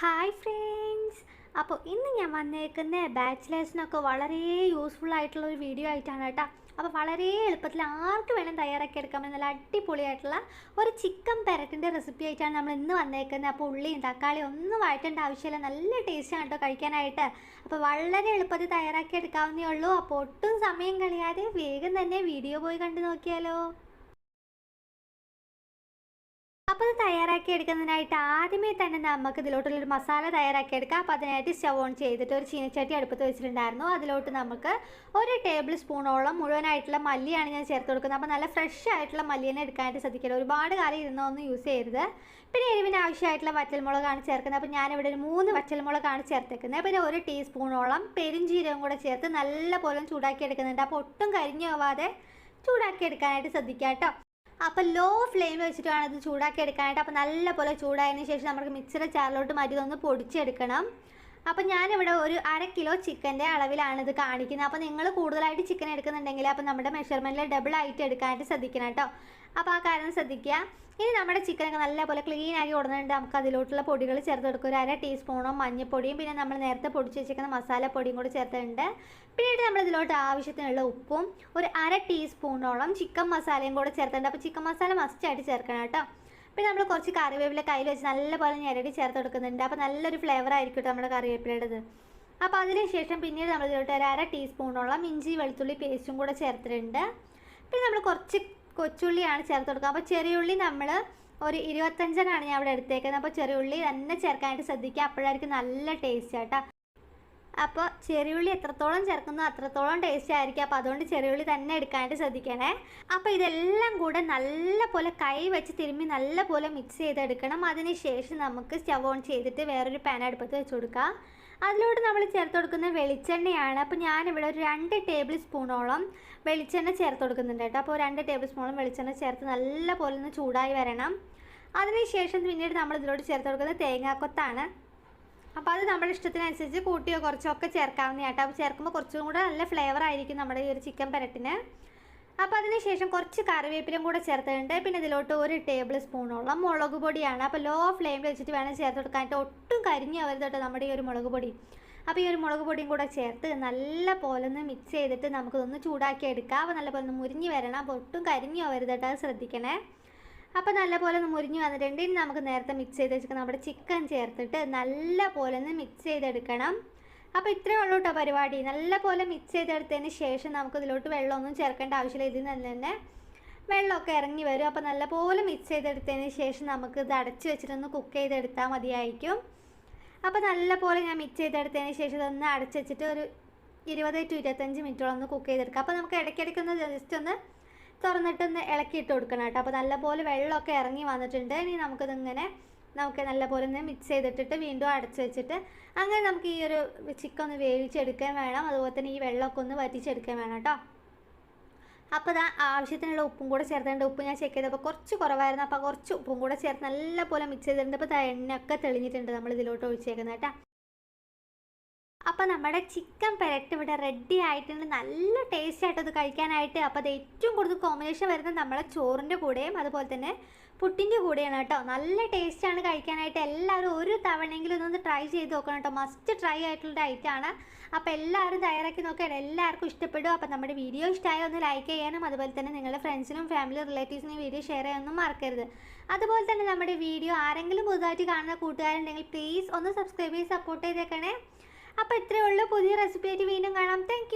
Hi friends അപ്പോൾ ഇന്ന് ഞാൻ വന്നേക്കുന്ന ബാച്ചിലേഴ്സിനൊക്കെ വളരെ യൂസ്ഫുൾ ആയിട്ടുള്ള ഒരു വീഡിയോ ആയിട്ടാണ് കേട്ടോ. അപ്പോൾ വളരെ എളുപ്പത്തിൽ ആർക്ക് വേണം തയ്യാറാക്കി എടുക്കാൻ പറ്റുന്ന നല്ല അടിപൊളിയായിട്ടുള്ള ഒരു ചിക്കൻ പെരട്ടിന്റെ റെസിപ്പി ആയിട്ടാണ് നമ്മൾ ഇന്ന് വന്നേക്കുന്നത്. അപ്പോൾ ഉള്ളിയും തക്കാളിയും ഒന്നും വഴറ്റേണ്ട ആവശ്യമില്ല. നല്ല ടേസ്റ്റാണ് കേട്ടോ കഴിക്കാനായിട്ട്. അപ്പോൾ വളരെ എളുപ്പത്തിൽ തയ്യാറാക്കി എടുക്കാവുന്നേ ഉള്ളൂ. അപ്പോൾ ഒട്ടും സമയം കളയാതെ വേഗം തന്നെ വീഡിയോ പോയി കണ്ടു നോക്കിയാലോ. അപ്പോൾ ഇത് തയ്യാറാക്കി എടുക്കുന്നതിനായിട്ട് ആദ്യമേ തന്നെ നമുക്ക് ഇതിലോട്ടുള്ളൊരു മസാല തയ്യാറാക്കി എടുക്കാം. അപ്പോൾ അതിനായിട്ട് സ്റ്റവ് ഓൺ ചെയ്തിട്ട് ഒരു ചീനച്ചട്ടി അടുപ്പത്ത് വെച്ചിട്ടുണ്ടായിരുന്നു. അതിലോട്ട് നമുക്ക് ഒരു ടേബിൾ സ്പൂണോളം മുഴുവനായിട്ടുള്ള മല്ലിയാണ് ഞാൻ ചേർത്ത് കൊടുക്കുന്നത്. അപ്പോൾ നല്ല ഫ്രഷ് ആയിട്ടുള്ള മല്ലിനെ എടുക്കാനായിട്ട് ശ്രദ്ധിക്കണം. ഒരുപാട് കാലം ഇരുന്നൊന്നും യൂസ് ചെയ്യരുത്. പിന്നെ എരിവിന് ആവശ്യമായിട്ടുള്ള വറ്റൽമുളകാണ് ചേർക്കുന്നത്. അപ്പോൾ ഞാനിവിടെ ഒരു മൂന്ന് വറ്റൽമുളകാണ് ചേർത്തേക്കുന്നത്. പിന്നെ ഒരു ടീസ്പൂണോളം പെരുംജീരകം കൂടെ ചേർത്ത് നല്ല പോലെ ചൂടാക്കി എടുക്കുന്നുണ്ട് അപ്പോൾ ഒട്ടും കരിഞ്ഞു പോവാതെ ചൂടാക്കി എടുക്കാനായിട്ട് ശ്രദ്ധിക്കാം കേട്ടോ അപ്പോൾ ലോ ഫ്ലെയിമിൽ വെച്ചിട്ട് ഇത് ചൂടാക്കി എടുക്കാനായിട്ട് അപ്പോൾ നല്ലപോലെ ചൂടായതിനു ശേഷം നമുക്ക് മിക്സിയുടെ ചാറിലോട്ട് മാറ്റി ഒന്ന് പൊടിച്ചെടുക്കണം. അപ്പോൾ ഞാനിവിടെ ഒരു അര കിലോ ചിക്കന്റെ അളവിലാണ് ഇത് കാണിക്കുന്നത്. അപ്പോൾ നിങ്ങൾ കൂടുതലായിട്ട് ചിക്കൻ എടുക്കുന്നുണ്ടെങ്കിൽ അപ്പോൾ നമ്മുടെ മെഷർമെന്റിൽ ഡബിൾ ആയിട്ട് എടുക്കാനായിട്ട് ശ്രദ്ധിക്കണം കേട്ടോ. അപ്പോൾ ആ കാര്യം ശ്രദ്ധിക്കുക. ഇനി നമ്മുടെ ചിക്കനൊക്കെ നല്ലപോലെ ക്ലീൻ ആക്കി കൊടുക്കുന്നുണ്ട് നമുക്ക് അതിലോട്ടുള്ള പൊടികൾ ചേർത്ത് കൊടുക്കുക ഒരു അര ടീസ്പൂണോ മഞ്ഞൾപ്പൊടിയും പിന്നെ നമ്മൾ നേരത്തെ പൊടിച്ച് വെച്ചിരിക്കുന്ന മസാലപ്പൊടിയും കൂടി ചേർത്തിട്ടുണ്ട്. പിന്നീട് നമ്മൾ ഇതിലോട്ട് ആവശ്യത്തിനുള്ള ഉപ്പും ഒരു അര ടീസ്പൂണോളം ചിക്കൻ മസാലയും കൂടെ ചേർത്തിട്ടുണ്ട്. അപ്പോൾ ചിക്കൻ മസാല മസ്റ്റായിട്ട് ചേർക്കണം കേട്ടോ. പിന്നെ നമ്മൾ കുറച്ച് കറിവേപ്പില കയ്യിൽ വെച്ച് നല്ലപോലെ ഞെരടി ചേർത്ത് കൊടുക്കുന്നുണ്ട്. അപ്പോൾ നല്ലൊരു ഫ്ലേവർ ആയിരിക്കും നമ്മുടെ കറിവേപ്പിലയുടേത്. അപ്പോൾ അതിന് ശേഷം പിന്നീട് നമ്മൾ ഇതിലോട്ട് ഒരു അര ടീസ്പൂണോളം ഇഞ്ചി വെളുത്തുള്ളി പേസ്റ്റും കൂടെ ചേർത്തിട്ടുണ്ട്. പിന്നെ നമ്മൾ കുറച്ച് കൊച്ചുള്ളിയാണ് ചേർത്ത് കൊടുക്കുക. അപ്പോൾ ചെറിയ ഉള്ളി നമ്മൾ ഒരു ഇരുപത്തഞ്ചെണ്ണാണ് ഞാൻ അവിടെ എടുത്തേക്കുന്നത്. അപ്പോൾ ചെറിയ ഉള്ളി തന്നെ ചേർക്കാനായിട്ട് ശ്രദ്ധിക്കുക. അപ്പോഴായിരിക്കും നല്ല ടേസ്റ്റ് കേട്ടോ അപ്പോൾ ചെറിയുള്ളി എത്രത്തോളം ചേർക്കുന്നോ അത്രത്തോളം ടേസ്റ്റ് ആയിരിക്കും. അപ്പോൾ അതുകൊണ്ട് ചെറിയുള്ളി തന്നെ എടുക്കാനായിട്ട് ശ്രദ്ധിക്കണേ. അപ്പോൾ ഇതെല്ലാം കൂടെ നല്ല പോലെ കൈ വെച്ച് തിരുമ്മി നല്ല പോലെ മിക്സ് ചെയ്തെടുക്കണം. അതിന് ശേഷം നമുക്ക് സ്റ്റവ് ഓൺ ചെയ്തിട്ട് വേറൊരു പാൻ അടുപ്പത്ത് വെച്ച് കൊടുക്കാം. അതിലോട്ട് നമ്മൾ ചേർത്ത് കൊടുക്കുന്ന വെളിച്ചെണ്ണയാണ്. അപ്പോൾ ഞാനിവിടെ ഒരു രണ്ട് ടേബിൾ സ്പൂണോളം വെളിച്ചെണ്ണ ചേർത്ത് കൊടുക്കുന്നുണ്ട് കേട്ടോ. അപ്പോൾ രണ്ട് ടേബിൾ സ്പൂണോളം വെളിച്ചെണ്ണ ചേർത്ത് നല്ല പോലെ ഒന്ന് ചൂടായി വരണം. അതിനുശേഷം പിന്നീട് നമ്മൾ ഇതിലോട്ട് ചേർത്ത് കൊടുക്കുന്നത് തേങ്ങാക്കൊത്താണ്. അപ്പോൾ അത് നമ്മുടെ ഇഷ്ടത്തിനനുസരിച്ച് കൂട്ടിയോ കുറച്ചോ ഒക്കെ ചേർക്കാവുന്ന കേട്ടോ. അപ്പോൾ ചേർക്കുമ്പോൾ കുറച്ചും കൂടെ നല്ല ഫ്ലേവർ ആയിരിക്കും നമ്മുടെ ഈ ഒരു ചിക്കൻ പെരട്ടിന്. അപ്പോൾ അതിന് ശേഷം കുറച്ച് കറിവേപ്പിലും കൂടെ ചേർത്തിട്ടുണ്ട്. പിന്നെ ഇതിലോട്ട് ഒരു ടേബിൾ സ്പൂണോളം മുളക് പൊടിയാണ്. അപ്പോൾ ലോ ഫ്ലെയിമിൽ വെച്ചിട്ട് വേണം ചേർത്ത് കൊടുക്കാനായിട്ട് ഒട്ടും കരിഞ്ഞു കേട്ടോ നമ്മുടെ ഈ ഒരു മുളക് പൊടി. അപ്പോൾ ഈ ഒരു മുളക് പൊടിയും കൂടെ ചേർത്ത് നല്ല പോലെ ഒന്ന് മിക്സ് ചെയ്തിട്ട് നമുക്കിതൊന്ന് ചൂടാക്കി എടുക്കാം. അപ്പോൾ നല്ല പോലെ ഒന്ന് മുരിഞ്ഞ് വരണം. അപ്പോൾ ഒട്ടും കരിഞ്ഞു അത് ശ്രദ്ധിക്കണേ. അപ്പോൾ നല്ല പോലെ ഒന്ന് മുരിഞ്ഞ് വന്നിട്ടുണ്ട്. ഇനി നമുക്ക് നേരത്തെ മിക്സ് ചെയ്ത് വെച്ചിരിക്കുന്ന നമ്മുടെ ചിക്കൻ ചേർത്തിട്ട് നല്ല പോലെ ഒന്ന് മിക്സ് ചെയ്തെടുക്കണം. അപ്പോൾ ഇത്രയേ ഉള്ളൂ കേട്ടോ പരിപാടി. നല്ല പോലെ മിക്സ് ചെയ്തെടുത്തതിന് ശേഷം നമുക്ക് ഇതിലോട്ട് വെള്ളമൊന്നും ചേർക്കേണ്ട ആവശ്യമില്ല. ഇതിൽ നിന്ന് തന്നെ വെള്ളമൊക്കെ ഇറങ്ങി വരും. അപ്പോൾ നല്ല പോലെ മിക്സ് ചെയ്തെടുത്തതിന് ശേഷം നമുക്ക് ഇത് അടച്ച് വെച്ചിട്ടൊന്ന് കുക്ക് ചെയ്തെടുത്താൽ മതിയായിരിക്കും. അപ്പോൾ നല്ല പോലെ ഞാൻ മിക്സ് ചെയ്തെടുത്തതിന് ശേഷം ഇതൊന്ന് അടച്ച് വെച്ചിട്ട് ഒരു ഇരുപത് ടു ഇരുപത്തഞ്ച് മിനിറ്റോളം ഒന്ന് കുക്ക് ചെയ്തെടുക്കാം. അപ്പോൾ നമുക്ക് ഇടയ്ക്കിടയ്ക്കൊന്ന് ജസ്റ്റ് ഒന്ന് തുറന്നിട്ടൊന്ന് ഇളക്കിയിട്ട് കൊടുക്കണം കേട്ടോ. അപ്പോൾ നല്ലപോലെ വെള്ളമൊക്കെ ഇറങ്ങി വന്നിട്ടുണ്ട്. ഇനി നമുക്കിതിങ്ങനെ നമുക്ക് നല്ലപോലെ ഒന്ന് മിക്സ് ചെയ്തിട്ടിട്ട് വീണ്ടും അടച്ച് വെച്ചിട്ട് അങ്ങനെ നമുക്ക് ഈ ഒരു ചിക്കൻ ഒന്ന് വേവിച്ചെടുക്കാൻ വേണം. അതുപോലെ തന്നെ ഈ വെള്ളമൊക്കെ ഒന്ന് വറ്റിച്ചെടുക്കാൻ വേണം കേട്ടോ. അപ്പോൾ ഇതാ ആവശ്യത്തിനുള്ള ഉപ്പും കൂടെ ചേർത്തിട്ടുണ്ട്. ഉപ്പ് ഞാൻ ചെക്ക് ചെയ്തപ്പോൾ കുറച്ച് കുറവായിരുന്നു. അപ്പോൾ കുറച്ച് ഉപ്പും കൂടെ ചേർത്ത് നല്ലപോലെ മിക്സ് ചെയ്തിട്ടുണ്ട്. അപ്പോൾ എണ്ണയൊക്കെ തെളിഞ്ഞിട്ടുണ്ട് നമ്മൾ ഇതിലോട്ട് ഒഴിച്ചേക്കുന്നത് കേട്ടോ. അപ്പോൾ നമ്മുടെ ചിക്കൻ പെരട്ട് ഇവിടെ റെഡി ആയിട്ടുണ്ട്. നല്ല ടേസ്റ്റ് ആയിട്ട് അത് കഴിക്കാനായിട്ട്. അപ്പോൾ അത് ഏറ്റവും കൂടുതൽ കോമ്പിനേഷൻ വരുന്നത് നമ്മളെ ചോറിന്റെ കൂടെയും അതുപോലെ തന്നെ പുട്ടിന്റെ കൂടെയാണ് കേട്ടോ. നല്ല ടേസ്റ്റാണ് കഴിക്കാനായിട്ട്. എല്ലാവരും ഒരു തവണയെങ്കിലും ഇതൊന്ന് ട്രൈ ചെയ്ത് നോക്കണം കേട്ടോ. മസ്റ്റ് ട്രൈ ആയിട്ടുള്ള ഐറ്റമാണ് അപ്പോൾ എല്ലാവരും തയ്യാറാക്കി നോക്കിയാൽ എല്ലാവർക്കും ഇഷ്ടപ്പെടും. അപ്പോൾ നമ്മുടെ വീഡിയോ ഇഷ്ടമായ ഒന്ന് ലൈക്ക് ചെയ്യാനും അതുപോലെ തന്നെ നിങ്ങളുടെ ഫ്രണ്ട്സിനും ഫാമിലി റിലേറ്റീവ്സിനും വീഡിയോ ഷെയർ ചെയ്യാനൊന്നും മറക്കരുത്. അതുപോലെ തന്നെ നമ്മുടെ വീഡിയോ ആരെങ്കിലും പുതുതായിട്ട് കാണുന്ന കൂട്ടുകാരുണ്ടെങ്കിൽ പ്ലീസ് ഒന്ന് സബ്സ്ക്രൈബ് ചെയ്ത് സപ്പോർട്ട് ചെയ്തേക്കണേ. അപ്പോൾ ഇത്രയേ ഉള്ളൂ. പുതിയ റെസിപ്പി ആയിട്ട് വീണ്ടും കാണാം. താങ്ക്